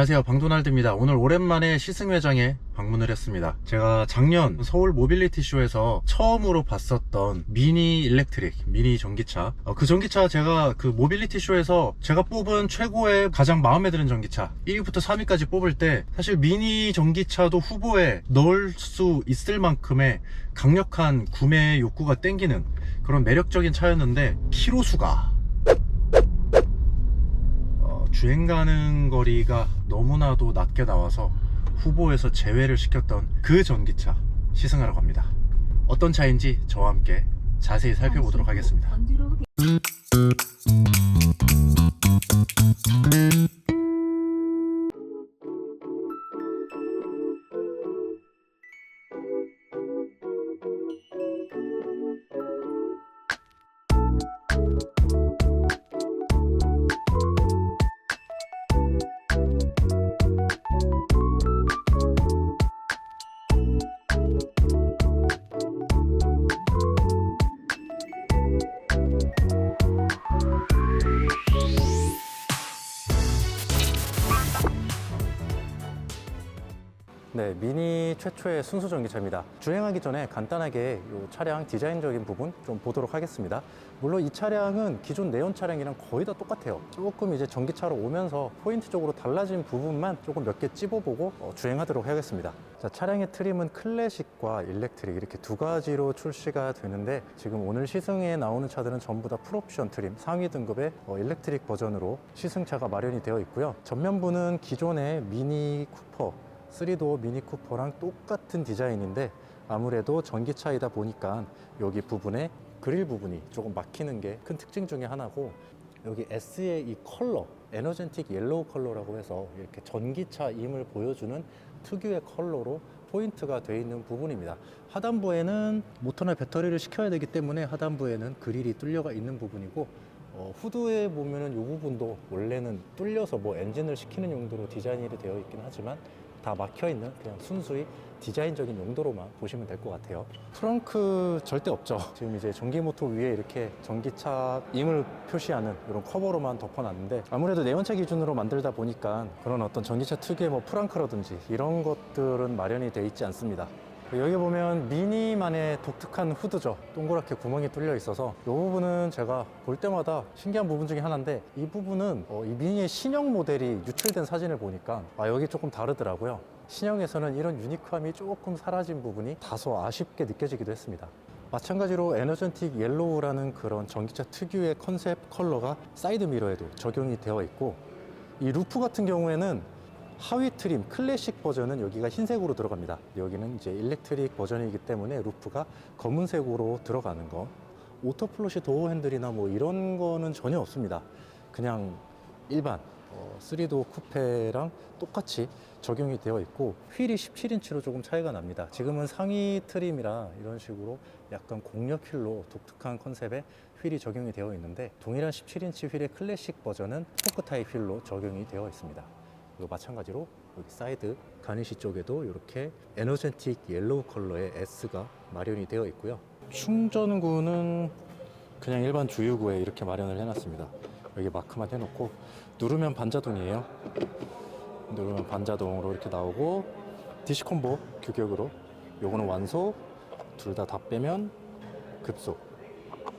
안녕하세요. 방도날드입니다. 오늘 오랜만에 시승회장에 방문을 했습니다. 제가 작년 서울 모빌리티 쇼에서 처음으로 봤었던 미니 일렉트릭 미니 전기차. 어, 그 전기차 제가 그 모빌리티 쇼에서 제가 뽑은 최고의 가장 마음에 드는 전기차 1위부터 3위까지 뽑을 때 사실 미니 전기차도 후보에 넣을 수 있을 만큼의 강력한 구매 욕구가 땡기는 그런 매력적인 차였는데 키로수가 어, 주행 가능 거리가 너무나도 낮게 나와서 후보에서 제외를 시켰던 그 전기차 시승하러 갑니다. 어떤 차인지 저와 함께 자세히 살펴보도록 하겠습니다. 순수 전기차입니다. 주행하기 전에 간단하게 이 차량 디자인적인 부분 좀 보도록 하겠습니다. 물론 이 차량은 기존 내연 차량이랑 거의 다 똑같아요. 조금 이제 전기차로 오면서 포인트적으로 달라진 부분만 조금 몇 개 찝어보고 어, 주행하도록 하겠습니다. 자, 차량의 트림은 클래식과 일렉트릭 이렇게 두 가지로 출시가 되는데 지금 오늘 시승에 나오는 차들은 전부 다 풀옵션 트림 상위 등급의 어, 일렉트릭 버전으로 시승차가 마련이 되어 있고요. 전면부는 기존의 미니 쿠퍼 3도어 미니 쿠퍼랑 똑같은 디자인인데 아무래도 전기차이다 보니까 여기 부분에 그릴 부분이 조금 막히는 게 큰 특징 중에 하나고 여기 S의 이 컬러 에너젠틱 옐로우 컬러라고 해서 이렇게 전기차임을 보여주는 특유의 컬러로 포인트가 되어 있는 부분입니다. 하단부에는 모터나 배터리를 식혀야 되기 때문에 하단부에는 그릴이 뚫려가 있는 부분이고 어, 후드에 보면은 이 부분도 원래는 뚫려서 뭐 엔진을 식히는 용도로 디자인이 되어 있긴 하지만 다 막혀 있는 그냥 순수히 디자인적인 용도로만 보시면 될 것 같아요. 트렁크 절대 없죠. 지금 이제 전기 모터 위에 이렇게 전기차임을 표시하는 이런 커버로만 덮어놨는데 아무래도 내연차 기준으로 만들다 보니까 그런 어떤 전기차 특유의 뭐 프랑크라든지 이런 것들은 마련이 돼 있지 않습니다. 여기 보면 미니만의 독특한 후드죠. 동그랗게 구멍이 뚫려 있어서 이 부분은 제가 볼 때마다 신기한 부분 중에 하나인데 이 부분은 어, 이 미니의 신형 모델이 유출된 사진을 보니까 아, 여기 조금 다르더라고요. 신형에서는 이런 유니크함이 조금 사라진 부분이 다소 아쉽게 느껴지기도 했습니다. 마찬가지로 에너전틱 옐로우라는 그런 전기차 특유의 컨셉 컬러가 사이드 미러에도 적용이 되어 있고 이 루프 같은 경우에는 하위 트림 클래식 버전은 여기가 흰색으로 들어갑니다. 여기는 이제 일렉트릭 버전이기 때문에 루프가 검은색으로 들어가는 거. 오토플러시 도어 핸들이나 뭐 이런 거는 전혀 없습니다. 그냥 일반 어, 3도 쿠페랑 똑같이 적용이 되어 있고 휠이 17인치로 조금 차이가 납니다. 지금은 상위 트림이라 이런 식으로 약간 공력 휠로 독특한 컨셉의 휠이 적용이 되어 있는데 동일한 17인치 휠의 클래식 버전은 포크 타입 휠로 적용이 되어 있습니다. 그리고 마찬가지로 여기 사이드 가니시 쪽에도 이렇게 에너젠틱 옐로우 컬러의 S가 마련이 되어 있고요. 충전구는 그냥 일반 주유구에 이렇게 마련을 해놨습니다. 여기 마크만 해놓고 누르면 반자동이에요. 누르면 반자동으로 이렇게 나오고 디시 콤보 규격으로 요거는 완소 둘 다 다 빼면 급속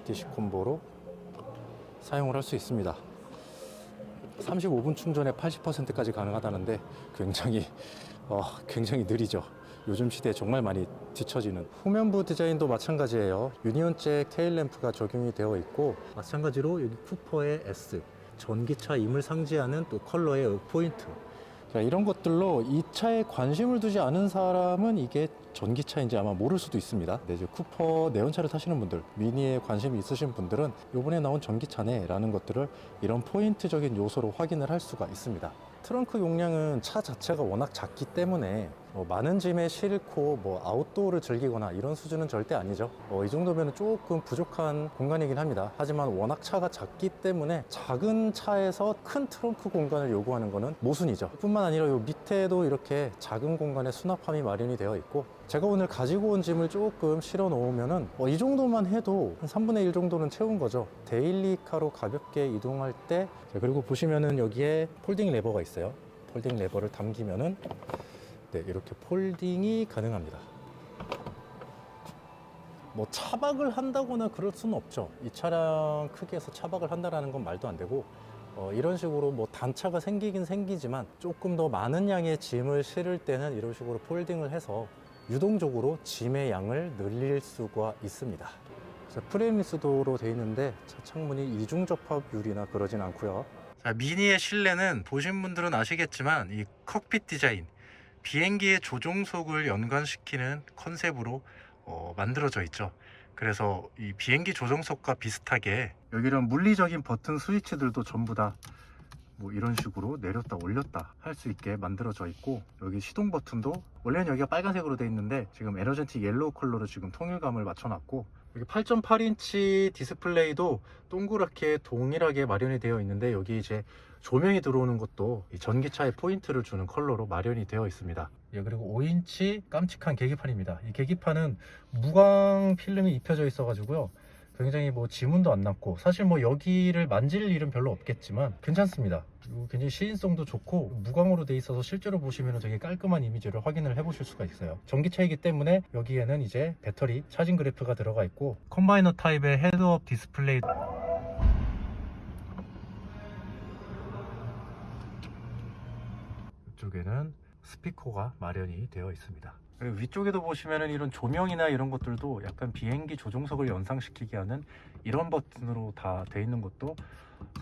디시 콤보로 사용을 할 수 있습니다. 35분 충전에 80%까지 가능하다는데 굉장히 어, 굉장히 느리죠. 요즘 시대에 정말 많이 뒤처지는 후면부 디자인도 마찬가지예요. 유니온잭 테일 램프가 적용이 되어 있고 마찬가지로 여기 쿠퍼의 S 전기차 임을 상징하는 또 컬러의 포인트 자, 이런 것들로 이 차에 관심을 두지 않은 사람은 이게 전기차인지 아마 모를 수도 있습니다. 네, 이제 쿠퍼 내연차를 타시는 분들, 미니에 관심이 있으신 분들은 이번에 나온 전기차네 라는 것들을 이런 포인트적인 요소로 확인을 할 수가 있습니다. 트렁크 용량은 차 자체가 워낙 작기 때문에 뭐 많은 짐에 싣고 뭐 아웃도어를 즐기거나 이런 수준은 절대 아니죠. 어, 이 정도면 조금 부족한 공간이긴 합니다. 하지만 워낙 차가 작기 때문에 작은 차에서 큰 트렁크 공간을 요구하는 것은 모순이죠. 뿐만 아니라 요 밑에도 이렇게 작은 공간에 수납함이 마련이 되어 있고 제가 오늘 가지고 온 짐을 조금 실어 놓으면은 어, 이 정도만 해도 한 3분의 1 정도는 채운 거죠. 데일리카로 가볍게 이동할 때 자, 그리고 보시면은 여기에 폴딩 레버가 있어요. 폴딩 레버를 당기면은 네, 이렇게 폴딩이 가능합니다. 뭐 차박을 한다거나 그럴 수는 없죠. 이 차량 크기에서 차박을 한다라는 건 말도 안 되고 어, 이런 식으로 뭐 단차가 생기긴 생기지만 조금 더 많은 양의 짐을 실을 때는 이런 식으로 폴딩을 해서 유동적으로 짐의 양을 늘릴 수가 있습니다. 자, 프레임리스도로 되어 있는데 차 창문이 이중 접합율이나 그러진 않고요. 자, 미니의 실내는 보신 분들은 아시겠지만 이 칵핏 디자인 비행기의 조종석을 연관시키는 컨셉으로 어, 만들어져 있죠. 그래서 이 비행기 조종석과 비슷하게 여기 이런 물리적인 버튼 스위치들도 전부 다 뭐 이런 식으로 내렸다 올렸다 할 수 있게 만들어져 있고 여기 시동 버튼도 원래는 여기가 빨간색으로 돼 있는데 지금 에너젠틱 옐로우 컬러로 지금 통일감을 맞춰놨고 여기 8.8인치 디스플레이도 동그랗게 동일하게 마련이 되어 있는데 여기 이제 조명이 들어오는 것도 이 전기차에 포인트를 주는 컬러로 마련이 되어 있습니다. 예, 그리고 5인치 깜찍한 계기판입니다. 이 계기판은 무광 필름이 입혀져 있어가지고요. 굉장히 뭐 지문도 안 났고 사실 뭐 여기를 만질 일은 별로 없겠지만 괜찮습니다. 그리고 굉장히 시인성도 좋고 무광으로 돼 있어서 실제로 보시면 되게 깔끔한 이미지를 확인을 해보실 수가 있어요. 전기차이기 때문에 여기에는 이제 배터리 차징 그래프가 들어가 있고 컴바이너 타입의 헤드업 디스플레이 이쪽에는 스피커가 마련이 되어 있습니다. 그리고 위쪽에도 보시면은 이런 조명이나 이런 것들도 약간 비행기 조종석을 연상시키게 하는 이런 버튼으로 다 되어 있는 것도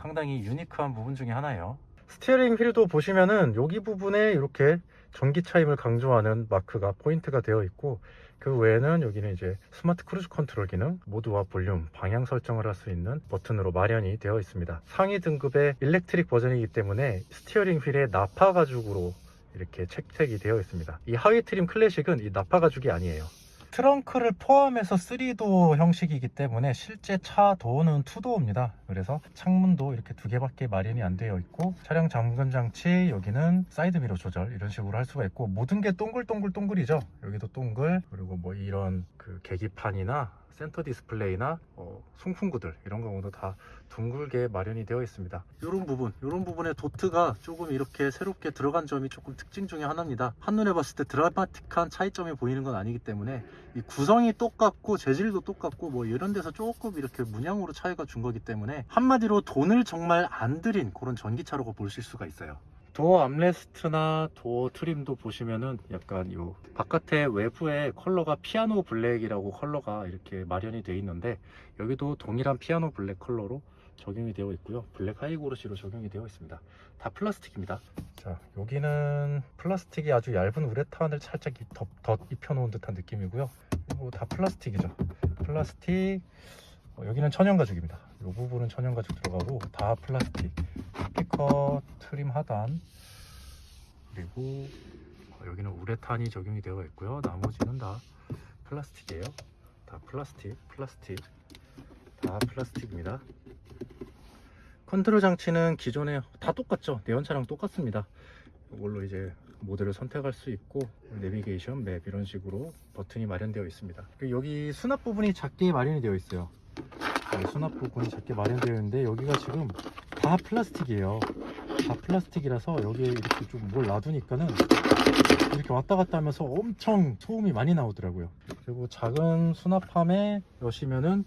상당히 유니크한 부분 중에 하나예요. 스티어링 휠도 보시면은 여기 부분에 이렇게 전기차임을 강조하는 마크가 포인트가 되어 있고 그 외에는 여기는 이제 스마트 크루즈 컨트롤 기능, 모드와 볼륨, 방향 설정을 할 수 있는 버튼으로 마련이 되어 있습니다. 상위 등급의 일렉트릭 버전이기 때문에 스티어링 휠에 나파 가죽으로 이렇게 책책이 되어 있습니다. 이 하위 트림 클래식은 이 나파 가죽이 아니에요. 트렁크를 포함해서 3도어 형식이기 때문에 실제 차 도어는 2도어입니다. 그래서 창문도 이렇게 두 개밖에 마련이 안 되어 있고 차량 잠금 장치 여기는 사이드 미러 조절 이런 식으로 할 수가 있고 모든 게 동글동글 동글이죠. 여기도 동글 그리고 뭐 이런 그 계기판이나 센터 디스플레이나 어, 송풍구들 이런 경우도 다 둥글게 마련이 되어 있습니다. 이런 부분, 이런 부분에 도트가 조금 이렇게 새롭게 들어간 점이 조금 특징 중에 하나입니다. 한눈에 봤을 때 드라마틱한 차이점이 보이는 건 아니기 때문에 이 구성이 똑같고 재질도 똑같고 뭐 이런 데서 조금 이렇게 문양으로 차이가 준 거기 때문에 한마디로 돈을 정말 안 들인 그런 전기차라고 보실 수가 있어요. 도어 암레스트나 도어 트림도 보시면은 약간 요 바깥에 외부의 컬러가 피아노 블랙이라고 컬러가 이렇게 마련이 되어 있는데 여기도 동일한 피아노 블랙 컬러로 적용이 되어 있고요. 블랙 하이고르시로 적용이 되어 있습니다. 다 플라스틱입니다. 자 여기는 플라스틱이 아주 얇은 우레탄을 살짝 덧, 덧 입혀 놓은 듯한 느낌이고요. 이거 다 플라스틱이죠. 플라스틱 어, 여기는 천연 가죽입니다 이 부분은 천연 가죽 들어가고 다 플라스틱 스피커 트림 하단 그리고 어, 여기는 우레탄이 적용이 되어 있고요. 나머지는 다 플라스틱이에요. 다 플라스틱 플라스틱 다 플라스틱입니다. 컨트롤 장치는 기존에 다 똑같죠? 내연차랑 똑같습니다. 이걸로 이제 모델을 선택할 수 있고 내비게이션 맵 이런 식으로 버튼이 마련되어 있습니다. 여기 수납 부분이 작게 마련이 되어 있어요. 네, 수납 부분이 작게 마련되어 있는데 여기가 지금 다 플라스틱이에요. 다 플라스틱이라서 여기에 이렇게 좀 뭘 놔두니까는 이렇게 왔다 갔다 하면서 엄청 소음이 많이 나오더라고요. 그리고 작은 수납함에 여시면은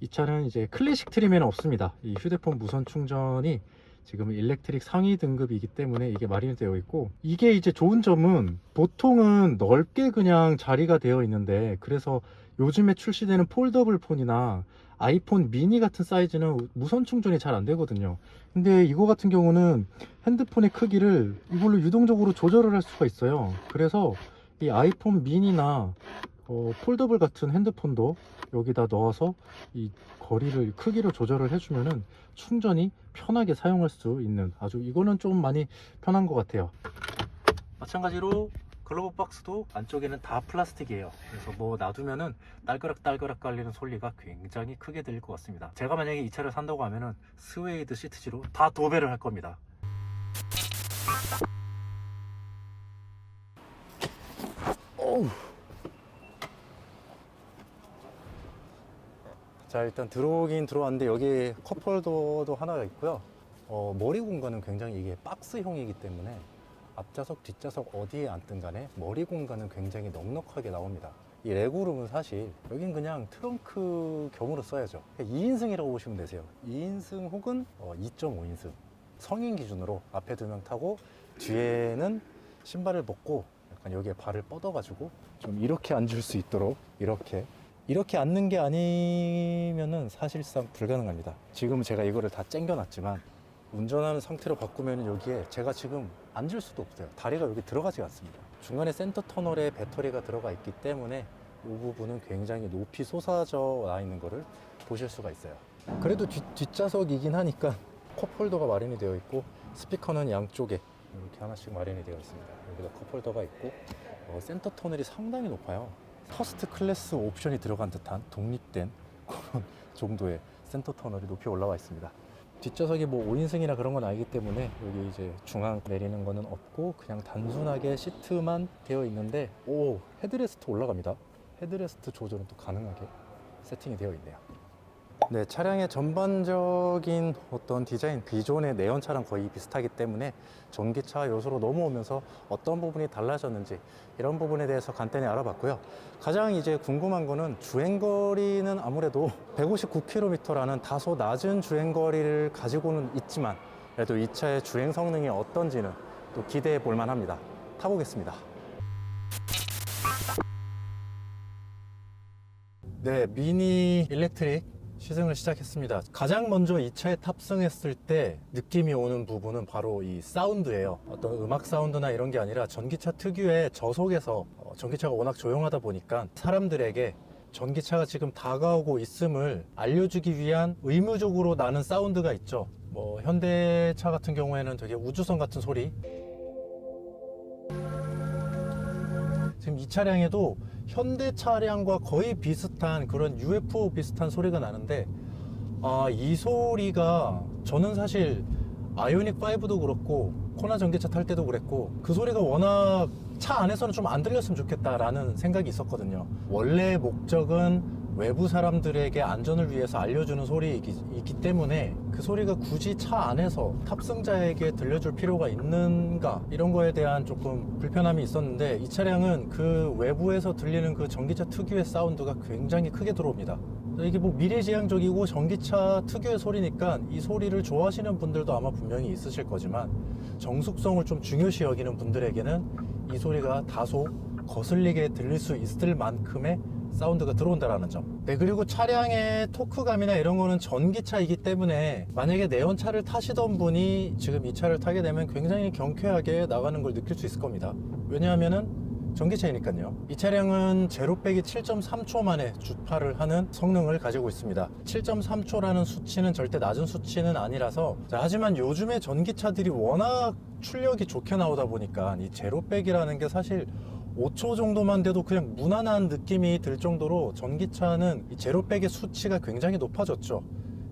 이 차는 이제 클래식 트림에는 없습니다. 이 휴대폰 무선 충전이 지금 일렉트릭 상위 등급이기 때문에 이게 마련이 되어 있고 이게 이제 좋은 점은 보통은 넓게 그냥 자리가 되어 있는데 그래서 요즘에 출시되는 폴더블 폰이나 아이폰 미니 같은 사이즈는 무선 충전이 잘 안 되거든요. 근데 이거 같은 경우는 핸드폰의 크기를 이걸로 유동적으로 조절을 할 수가 있어요. 그래서 이 아이폰 미니나 어, 폴더블 같은 핸드폰도 여기다 넣어서 이 거리를 크기를 조절을 해주면은 충전이 편하게 사용할 수 있는 아주 이거는 좀 많이 편한 것 같아요. 마찬가지로 글로브 박스도 안쪽에는 다 플라스틱이에요. 그래서 뭐 놔두면은 딸그락 딸그락 깔리는 소리가 굉장히 크게 들릴 것 같습니다. 제가 만약에 이 차를 산다고 하면은 스웨이드 시트지로 다 도배를 할 겁니다. 자 일단 들어오긴 들어왔는데 여기 컵홀더도 하나가 있고요. 어, 머리 공간은 굉장히 이게 박스형이기 때문에 앞좌석, 뒷좌석 어디에 앉든 간에 머리 공간은 굉장히 넉넉하게 나옵니다. 이 레그룸은 사실 여긴 그냥 트렁크 겸으로 써야죠. 2인승이라고 보시면 되세요. 2인승 혹은 2.5인승. 성인 기준으로 앞에 두 명 타고 뒤에는 신발을 벗고 약간 여기에 발을 뻗어가지고 좀 이렇게 앉을 수 있도록 이렇게 이렇게 앉는 게 아니면은 사실상 불가능합니다. 지금 제가 이거를 다 쨍겨놨지만 운전하는 상태로 바꾸면 여기에 제가 지금 앉을 수도 없어요. 다리가 여기 들어가지 않습니다. 중간에 센터 터널에 배터리가 들어가 있기 때문에 이 부분은 굉장히 높이 솟아져 나 있는 거를 보실 수가 있어요. 그래도 뒷, 뒷좌석이긴 하니까 컵홀더가 마련이 되어 있고 스피커는 양쪽에 이렇게 하나씩 마련이 되어 있습니다. 여기다 컵홀더가 있고 어, 센터 터널이 상당히 높아요. 퍼스트 클래스 옵션이 들어간 듯한 독립된 그런 정도의 센터 터널이 높이 올라와 있습니다. 뒷좌석이 뭐 5인승이나 그런 건 아니기 때문에 여기 이제 중앙 내리는 거는 없고 그냥 단순하게 시트만 되어 있는데 오 헤드레스트 올라갑니다. 헤드레스트 조절은 또 가능하게 세팅이 되어 있네요. 네, 차량의 전반적인 어떤 디자인, 기존의 내연 차랑 거의 비슷하기 때문에 전기차 요소로 넘어오면서 어떤 부분이 달라졌는지 이런 부분에 대해서 간단히 알아봤고요. 가장 이제 궁금한 거는 주행거리는 아무래도 159km라는 다소 낮은 주행거리를 가지고는 있지만 그래도 이 차의 주행 성능이 어떤지는 또 기대해 볼 만합니다. 타보겠습니다. 네, 미니 일렉트릭 시승을 시작했습니다. 가장 먼저 이 차에 탑승했을 때 느낌이 오는 부분은 바로 이 사운드예요. 어떤 음악 사운드나 이런 게 아니라 전기차 특유의 저속에서 어, 전기차가 워낙 조용하다 보니까 사람들에게 전기차가 지금 다가오고 있음을 알려주기 위한 의무적으로 나는 사운드가 있죠. 뭐 현대차 같은 경우에는 되게 우주선 같은 소리 지금 이 차량에도 현대 차량과 거의 비슷한 그런 UFO 비슷한 소리가 나는데 아, 이 소리가 저는 사실 아이오닉 5도 그렇고 코나 전기차 탈 때도 그랬고 그 소리가 워낙 차 안에서는 좀 안 들렸으면 좋겠다라는 생각이 있었거든요. 원래 목적은 외부 사람들에게 안전을 위해서 알려주는 소리이기 때문에 그 소리가 굳이 차 안에서 탑승자에게 들려줄 필요가 있는가 이런 거에 대한 조금 불편함이 있었는데 이 차량은 그 외부에서 들리는 그 전기차 특유의 사운드가 굉장히 크게 들어옵니다. 이게 뭐 미래지향적이고 전기차 특유의 소리니까 이 소리를 좋아하시는 분들도 아마 분명히 있으실 거지만 정숙성을 좀 중요시 여기는 분들에게는 이 소리가 다소 거슬리게 들릴 수 있을 만큼의 사운드가 들어온다라는 점. 네, 그리고 차량의 토크감이나 이런 거는 전기차이기 때문에 만약에 내연차를 타시던 분이 지금 이 차를 타게 되면 굉장히 경쾌하게 나가는 걸 느낄 수 있을 겁니다. 왜냐하면은 전기차이니까요. 이 차량은 제로 빼기 7.3초 만에 주파를 하는 성능을 가지고 있습니다. 7.3초라는 수치는 절대 낮은 수치는 아니라서 자, 하지만 요즘에 전기차들이 워낙 출력이 좋게 나오다 보니까 이 제로 빼기라는 게 사실 5초 정도만 돼도 그냥 무난한 느낌이 들 정도로 전기차는 이 제로 빼기 수치가 굉장히 높아졌죠.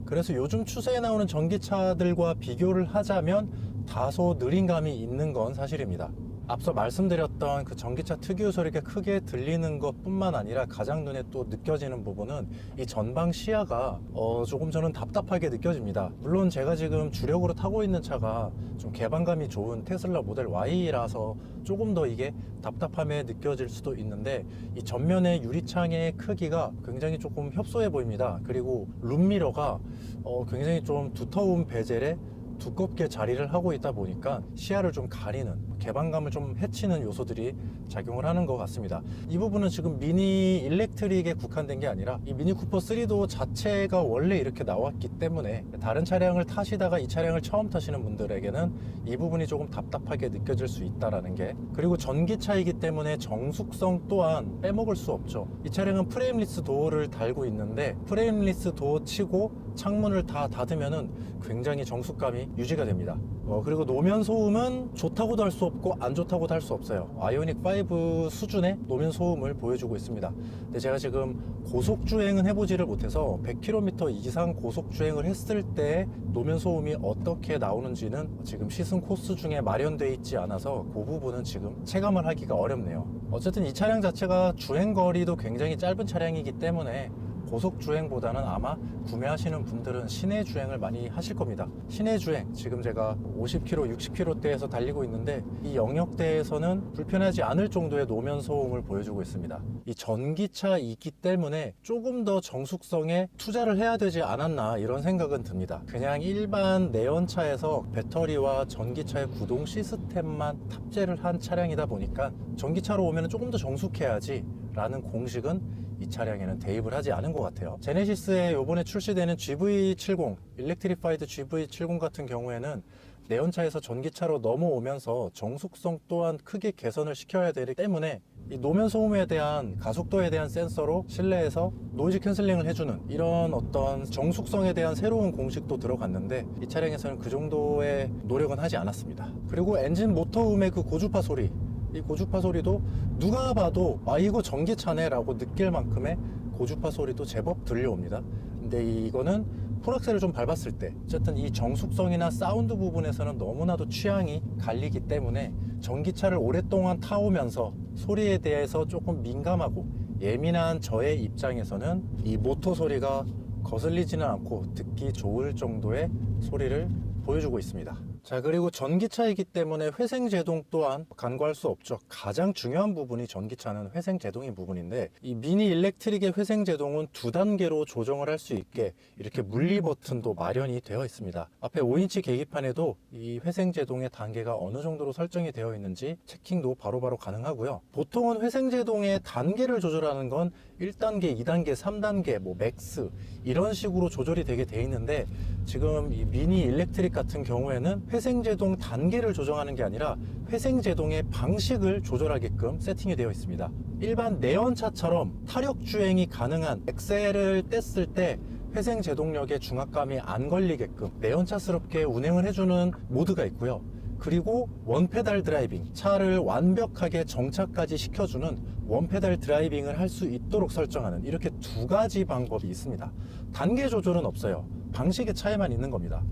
그래서 요즘 추세에 나오는 전기차들과 비교를 하자면 다소 느린 감이 있는 건 사실입니다. 앞서 말씀드렸던 그 전기차 특유 소리가 크게 들리는 것 뿐만 아니라 가장 눈에 또 느껴지는 부분은 이 전방 시야가 어 조금 저는 답답하게 느껴집니다. 물론 제가 지금 주력으로 타고 있는 차가 좀 개방감이 좋은 테슬라 모델 Y라서 조금 더 이게 답답함에 느껴질 수도 있는데 이 전면의 유리창의 크기가 굉장히 조금 협소해 보입니다. 그리고 룸미러가 어 굉장히 좀 두터운 베젤에 두껍게 자리를 하고 있다 보니까 시야를 좀 가리는 개방감을 좀 해치는 요소들이 작용을 하는 것 같습니다. 이 부분은 지금 미니 일렉트릭에 국한된 게 아니라 이 미니 쿠퍼 3도 자체가 원래 이렇게 나왔기 때문에 다른 차량을 타시다가 이 차량을 처음 타시는 분들에게는 이 부분이 조금 답답하게 느껴질 수 있다라는 게 그리고 전기차이기 때문에 정숙성 또한 빼먹을 수 없죠. 이 차량은 프레임리스 도어를 달고 있는데 프레임리스 도어 치고 창문을 다 닫으면은 굉장히 정숙감이 유지가 됩니다. 어, 그리고 노면 소음은 좋다고도 할 수 없고 안 좋다고도 할 수 없어요. 아이오닉 5 수준의 노면 소음을 보여주고 있습니다. 근데 제가 지금 고속 주행은 해보지를 못해서 100km 이상 고속 주행을 했을 때 노면 소음이 어떻게 나오는지는 지금 시승 코스 중에 마련돼 있지 않아서 그 부분은 지금 체감을 하기가 어렵네요. 어쨌든 이 차량 자체가 주행 거리도 굉장히 짧은 차량이기 때문에 고속 주행보다는 아마 구매하시는 분들은 시내 주행을 많이 하실 겁니다. 시내 주행 지금 제가 50km, 60km대에서 달리고 있는데 이 영역대에서는 불편하지 않을 정도의 노면 소음을 보여주고 있습니다. 이 전기차이기 때문에 조금 더 정숙성에 투자를 해야 되지 않았나 이런 생각은 듭니다. 그냥 일반 내연차에서 배터리와 전기차의 구동 시스템만 탑재를 한 차량이다 보니까 전기차로 오면 조금 더 정숙해야지 라는 공식은 이 차량에는 대입을 하지 않은 것 같아요. 제네시스의 이번에 출시되는 GV70, 일렉트리파이드 GV70 같은 경우에는 내연차에서 전기차로 넘어오면서 정숙성 또한 크게 개선을 시켜야 되기 때문에 이 노면 소음에 대한 가속도에 대한 센서로 실내에서 노이즈 캔슬링을 해주는 이런 어떤 정숙성에 대한 새로운 공식도 들어갔는데 이 차량에서는 그 정도의 노력은 하지 않았습니다. 그리고 엔진 모터음의 그 고주파 소리 이 고주파 소리도 누가 봐도 아 이거 전기차네 라고 느낄 만큼의 고주파 소리도 제법 들려옵니다. 근데 이거는 풀악셀을 좀 밟았을 때 어쨌든 이 정숙성이나 사운드 부분에서는 너무나도 취향이 갈리기 때문에 전기차를 오랫동안 타오면서 소리에 대해서 조금 민감하고 예민한 저의 입장에서는 이 모터 소리가 거슬리지는 않고 듣기 좋을 정도의 소리를 보여주고 있습니다. 자, 그리고 전기차이기 때문에 회생 제동 또한 간과할 수 없죠. 가장 중요한 부분이 전기차는 회생 제동인 부분인데 이 미니 일렉트릭의 회생 제동은 두 단계로 조정을 할 수 있게 이렇게 물리 버튼도 마련이 되어 있습니다. 앞에 5인치 계기판에도 이 회생 제동의 단계가 어느 정도로 설정이 되어 있는지 체킹도 바로바로 가능하고요. 보통은 회생 제동의 단계를 조절하는 건 1단계, 2단계, 3단계, 뭐 맥스 이런 식으로 조절이 되게 돼 있는데 지금 이 미니 일렉트릭 같은 경우에는 회생제동 단계를 조정하는 게 아니라 회생제동의 방식을 조절하게끔 세팅이 되어 있습니다. 일반 내연차처럼 타력 주행이 가능한 엑셀을 뗐을 때 회생 제동력에 중압감이 안 걸리게끔 내연차스럽게 운행을 해주는 모드가 있고요. 그리고 원페달 드라이빙, 차를 완벽하게 정차까지 시켜주는 원페달 드라이빙을 할 수 있도록 설정하는 이렇게 두 가지 방법이 있습니다. 단계 조절은 없어요. 방식의 차이만 있는 겁니다.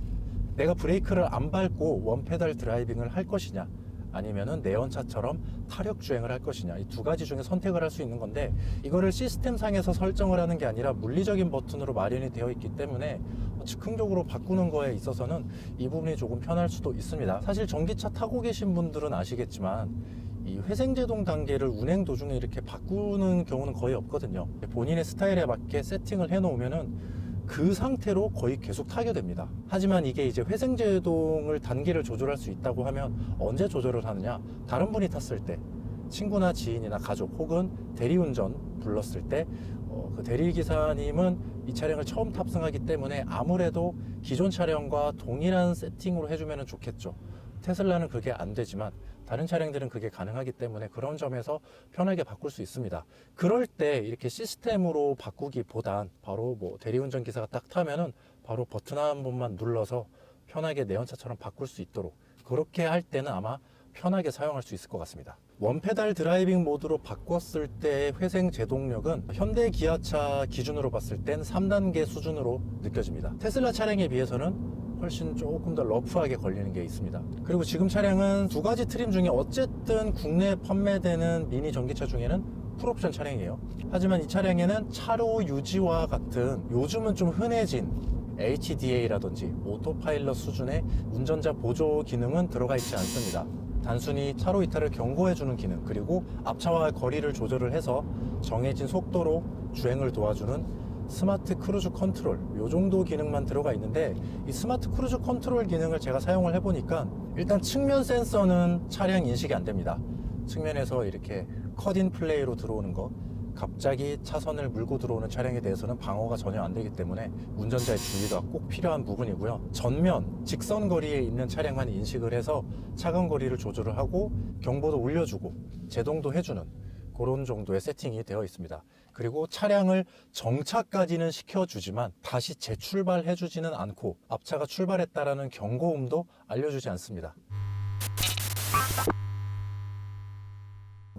내가 브레이크를 안 밟고 원페달 드라이빙을 할 것이냐, 아니면은 내연차처럼 타력 주행을 할 것이냐 이 두 가지 중에 선택을 할 수 있는 건데 이거를 시스템 상에서 설정을 하는 게 아니라 물리적인 버튼으로 마련이 되어 있기 때문에 즉흥적으로 바꾸는 거에 있어서는 이 부분이 조금 편할 수도 있습니다. 사실 전기차 타고 계신 분들은 아시겠지만 이 회생제동 단계를 운행 도중에 이렇게 바꾸는 경우는 거의 없거든요. 본인의 스타일에 맞게 세팅을 해 놓으면은 그 상태로 거의 계속 타게 됩니다. 하지만 이게 이제 회생제동을 단계를 조절할 수 있다고 하면 언제 조절을 하느냐? 다른 분이 탔을 때, 친구나 지인이나 가족 혹은 대리운전 불렀을 때, 어, 그 대리기사님은 이 차량을 처음 탑승하기 때문에 아무래도 기존 차량과 동일한 세팅으로 해주면 좋겠죠. 테슬라는 그게 안 되지만 다른 차량들은 그게 가능하기 때문에 그런 점에서 편하게 바꿀 수 있습니다. 그럴 때 이렇게 시스템으로 바꾸기보단 바로 뭐 대리운전 기사가 딱 타면은 바로 버튼 한 번만 눌러서 편하게 내연차처럼 바꿀 수 있도록 그렇게 할 때는 아마 편하게 사용할 수 있을 것 같습니다. 원페달 드라이빙 모드로 바꿨을 때 회생 제동력은 현대 기아차 기준으로 봤을 땐 3단계 수준으로 느껴집니다. 테슬라 차량에 비해서는 훨씬 조금 더 러프하게 걸리는 게 있습니다. 그리고 지금 차량은 두 가지 트림 중에 어쨌든 국내에 판매되는 미니 전기차 중에는 풀옵션 차량이에요. 하지만 이 차량에는 차로 유지와 같은 요즘은 좀 흔해진 HDA라든지 오토파일럿 수준의 운전자 보조 기능은 들어가 있지 않습니다. 단순히 차로 이탈을 경고해주는 기능 그리고 앞차와의 거리를 조절을 해서 정해진 속도로 주행을 도와주는 스마트 크루즈 컨트롤 요 정도 기능만 들어가 있는데 이 스마트 크루즈 컨트롤 기능을 제가 사용을 해보니까 일단 측면 센서는 차량 인식이 안 됩니다. 측면에서 이렇게 컷인 플레이로 들어오는 거 갑자기 차선을 물고 들어오는 차량에 대해서는 방어가 전혀 안 되기 때문에 운전자의 주의가 꼭 필요한 부분이고요. 전면 직선 거리에 있는 차량만 인식을 해서 차간 거리를 조절을 하고 경보도 울려주고 제동도 해주는 그런 정도의 세팅이 되어 있습니다. 그리고 차량을 정차까지는 시켜주지만 다시 재출발해주지는 않고 앞차가 출발했다라는 경고음도 알려주지 않습니다.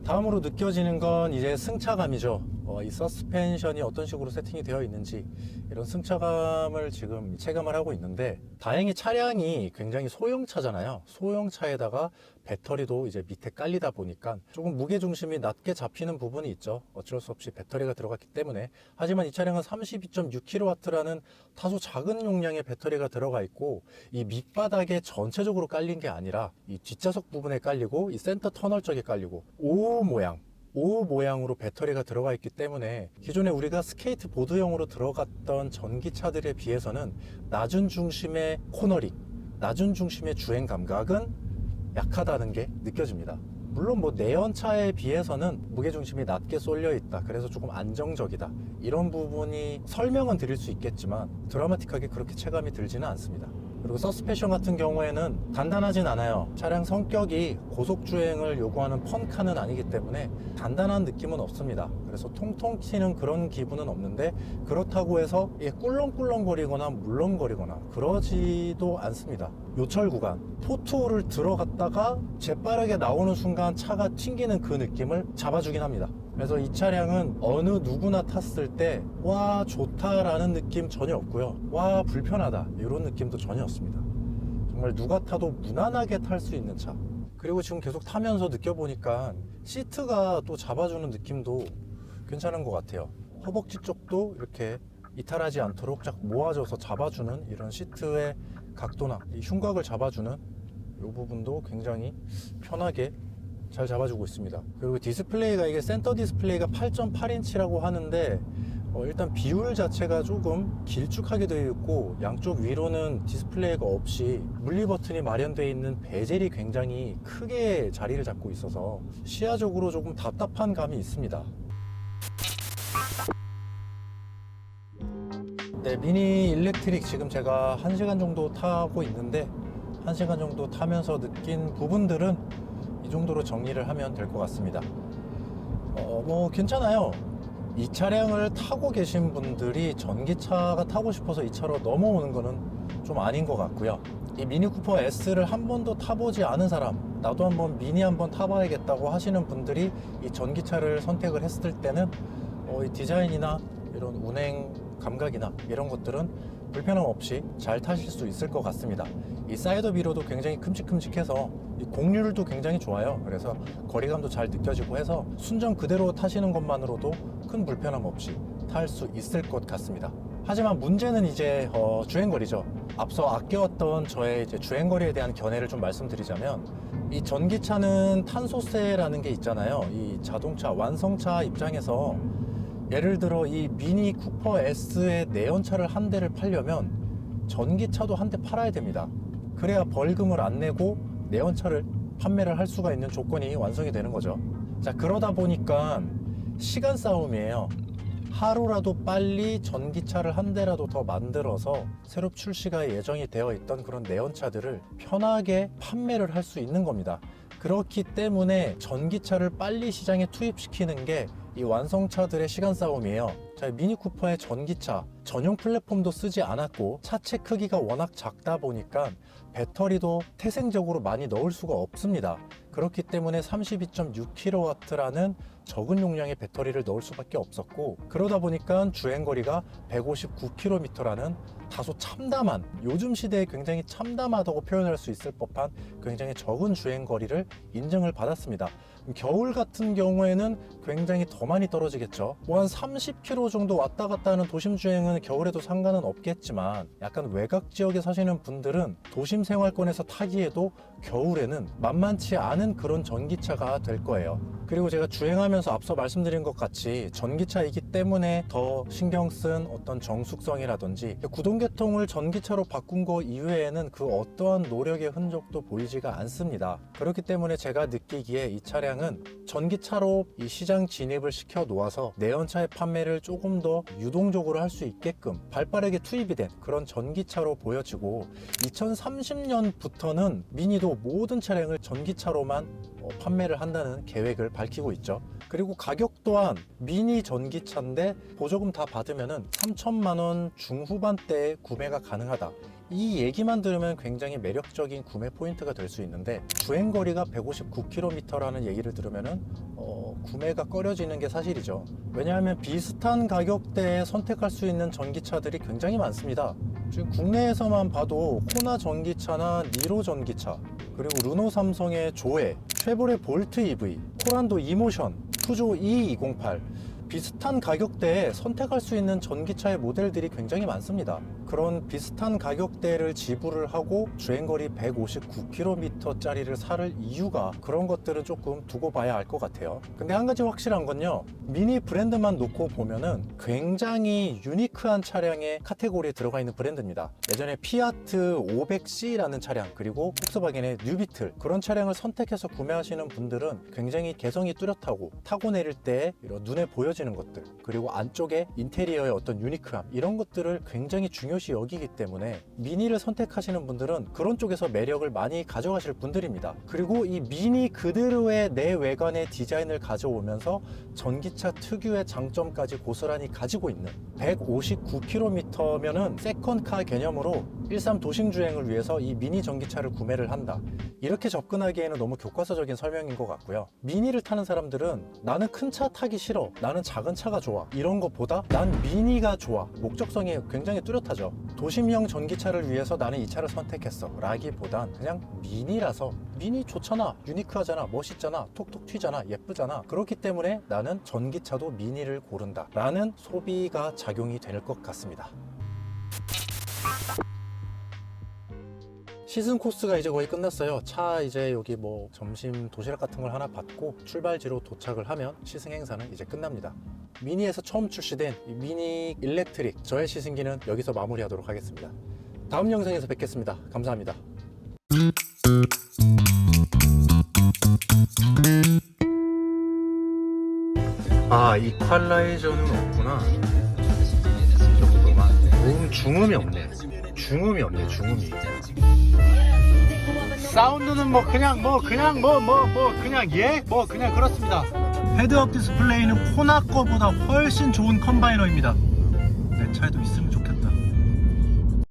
다음으로 느껴지는 건 이제 승차감이죠. 어, 이 서스펜션이 어떤 식으로 세팅이 되어 있는지 이런 승차감을 지금 체감을 하고 있는데 다행히 차량이 굉장히 소형차잖아요. 소형차에다가 배터리도 이제 밑에 깔리다 보니까 조금 무게 중심이 낮게 잡히는 부분이 있죠. 어쩔 수 없이 배터리가 들어갔기 때문에 하지만 이 차량은 32.6kW라는 다소 작은 용량의 배터리가 들어가 있고 이 밑바닥에 전체적으로 깔린 게 아니라 이 뒷좌석 부분에 깔리고 이 센터 터널 쪽에 깔리고 O 모양 O 모양으로 배터리가 들어가 있기 때문에 기존에 우리가 스케이트 보드용으로 들어갔던 전기차들에 비해서는 낮은 중심의 코너링, 낮은 중심의 주행 감각은 약하다는 게 느껴집니다. 물론 뭐 내연차에 비해서는 무게중심이 낮게 쏠려 있다. 그래서 조금 안정적이다. 이런 부분이 설명은 드릴 수 있겠지만 드라마틱하게 그렇게 체감이 들지는 않습니다. 그리고 서스펜션 같은 경우에는 단단하진 않아요. 차량 성격이 고속주행을 요구하는 펀카는 아니기 때문에 단단한 느낌은 없습니다. 그래서 통통 튀는 그런 기분은 없는데 그렇다고 해서 꿀렁꿀렁거리거나 물렁거리거나 그러지도 않습니다. 요철 구간, 포토를 들어갔다가 재빠르게 나오는 순간 차가 튕기는 그 느낌을 잡아주긴 합니다. 그래서 이 차량은 어느 누구나 탔을 때 와 좋다라는 느낌 전혀 없고요. 와 불편하다 이런 느낌도 전혀 없습니다. 정말 누가 타도 무난하게 탈 수 있는 차. 그리고 지금 계속 타면서 느껴보니까 시트가 또 잡아주는 느낌도 괜찮은 것 같아요. 허벅지 쪽도 이렇게 이탈하지 않도록 쫙 모아져서 잡아주는 이런 시트의 각도나 이 흉곽을 잡아주는 이 부분도 굉장히 편하게 잘 잡아주고 있습니다. 그리고 디스플레이가 이게 센터 디스플레이가 8.8인치라고 하는데 어, 일단 비율 자체가 조금 길쭉하게 되어 있고 양쪽 위로는 디스플레이가 없이 물리 버튼이 마련되어 있는 베젤이 굉장히 크게 자리를 잡고 있어서 시야적으로 조금 답답한 감이 있습니다. 네, 미니 일렉트릭 지금 제가 1시간 정도 타고 있는데 1시간 정도 타면서 느낀 부분들은 이 정도로 정리를 하면 될 것 같습니다. 어, 뭐 괜찮아요. 이 차량을 타고 계신 분들이 전기차가 타고 싶어서 이 차로 넘어오는 거는 좀 아닌 것 같고요. 이 미니 쿠퍼 S를 한 번도 타보지 않은 사람, 나도 한번 미니 한번 타봐야겠다고 하시는 분들이 이 전기차를 선택을 했을 때는 어, 이 디자인이나 이런 운행 감각이나 이런 것들은 불편함 없이 잘 타실 수 있을 것 같습니다. 이 사이드 미러도 굉장히 큼직큼직해서 이 공률도 굉장히 좋아요. 그래서 거리감도 잘 느껴지고 해서 순정 그대로 타시는 것만으로도 큰 불편함 없이 탈 수 있을 것 같습니다. 하지만 문제는 이제 어, 주행거리죠. 앞서 아껴왔던 저의 이제 주행거리에 대한 견해를 좀 말씀드리자면 이 전기차는 탄소세라는 게 있잖아요. 이 자동차 완성차 입장에서 예를 들어 이 미니 쿠퍼 S의 내연차를 한 대를 팔려면 전기차도 한 대 팔아야 됩니다. 그래야 벌금을 안 내고 내연차를 판매를 할 수가 있는 조건이 완성이 되는 거죠. 자, 그러다 보니까 시간 싸움이에요. 하루라도 빨리 전기차를 한 대라도 더 만들어서 새로 출시가 예정이 되어 있던 그런 내연차들을 편하게 판매를 할 수 있는 겁니다. 그렇기 때문에 전기차를 빨리 시장에 투입시키는 게 이 완성차들의 시간 싸움이에요. 자, 미니 쿠퍼의 전기차 전용 플랫폼도 쓰지 않았고 차체 크기가 워낙 작다 보니까 배터리도 태생적으로 많이 넣을 수가 없습니다. 그렇기 때문에 32.6kW라는 적은 용량의 배터리를 넣을 수밖에 없었고 그러다 보니까 주행거리가 159km라는 다소 참담한 요즘 시대에 굉장히 참담하다고 표현할 수 있을 법한 굉장히 적은 주행거리를 인정을 받았습니다. 겨울 같은 경우에는 굉장히 더 많이 떨어지겠죠. 뭐 한 30km 정도 왔다 갔다 하는 도심 주행은 겨울에도 상관은 없겠지만 약간 외곽 지역에 사시는 분들은 도심 생활권에서 타기에도 겨울에는 만만치 않은 그런 전기차가 될 거예요. 그리고 제가 주행하면 서 앞서 말씀드린 것 같이 전기차이기 때문에 더 신경 쓴 어떤 정숙성이라든지 구동계통을 전기차로 바꾼 거 이외에는 그 어떠한 노력의 흔적도 보이지가 않습니다. 그렇기 때문에 제가 느끼기에 이 차량은 전기차로 이 시장 진입을 시켜 놓아서 내연차의 판매를 조금 더 유동적으로 할 수 있게끔 발빠르게 투입이 된 그런 전기차로 보여지고 2030년부터는 미니도 모든 차량을 전기차로만 어, 판매를 한다는 계획을 밝히고 있죠. 그리고 가격 또한 미니 전기차인데 보조금 다 받으면은 3천만 원 중후반대에 구매가 가능하다. 이 얘기만 들으면 굉장히 매력적인 구매 포인트가 될 수 있는데 주행 거리가 159km라는 얘기를 들으면은 어, 구매가 꺼려지는 게 사실이죠. 왜냐하면 비슷한 가격대에 선택할 수 있는 전기차들이 굉장히 많습니다. 지금 국내에서만 봐도 코나 전기차나 니로 전기차, 그리고 르노 삼성의 조에, 쉐보레 볼트 EV, 호란도 이모션, 푸조 E208 비슷한 가격대에 선택할 수 있는 전기차의 모델들이 굉장히 많습니다. 그런 비슷한 가격대를 지불을 하고 주행거리 159km짜리를 살 이유가 그런 것들은 조금 두고 봐야 알 것 같아요. 근데 한 가지 확실한 건요. 미니 브랜드만 놓고 보면은 굉장히 유니크한 차량의 카테고리에 들어가 있는 브랜드입니다. 예전에 피아트 500C라는 차량 그리고 폭스바겐의 뉴비틀 그런 차량을 선택해서 구매하시는 분들은 굉장히 개성이 뚜렷하고 타고 내릴 때 이런 눈에 보여 지는 것들 그리고 안쪽에 인테리어의 어떤 유니크함 이런 것들을 굉장히 중요시 여기기 때문에 미니를 선택하시는 분들은 그런 쪽에서 매력을 많이 가져가실 분들입니다. 그리고 이 미니 그대로의 내 외관의 디자인을 가져오면서 전기차 특유의 장점까지 고스란히 가지고 있는 159km면은 세컨카 개념으로 일삼 도심 주행을 위해서 이 미니 전기차를 구매를 한다. 이렇게 접근하기에는 너무 교과서적인 설명인 것 같고요. 미니를 타는 사람들은 나는 큰 차 타기 싫어. 나는 작은 차가 좋아. 이런 것보다 난 미니가 좋아. 목적성이 굉장히 뚜렷하죠. 도심형 전기차를 위해서 나는 이 차를 선택했어. 라기보단 그냥 미니라서 미니 좋잖아. 유니크하잖아. 멋있잖아. 톡톡 튀잖아. 예쁘잖아. 그렇기 때문에 나는 전기차도 미니를 고른다. 라는 소비가 작용이 될 것 같습니다. 시즌 코스가 이제 거의 끝났어요. 차 이제 여기 뭐 점심 도시락 같은 걸 하나 받고 출발지로 도착을 하면 시승 행사는 이제 끝납니다. 미니에서 처음 출시된 이 미니 일렉트릭 저의 시승기는 여기서 마무리하도록 하겠습니다. 다음 영상에서 뵙겠습니다. 감사합니다. 아, 이퀄라이저는 없구나. 이 정도만. 음, 중음이 없네. 중음이 없네, 중음이. 사운드는 뭐 그냥 뭐 그냥 뭐뭐 뭐 그냥 예? 뭐 그냥 그렇습니다. 헤드업 디스플레이는 코나 거보다 훨씬 좋은 컴바이너입니다. 네, 차에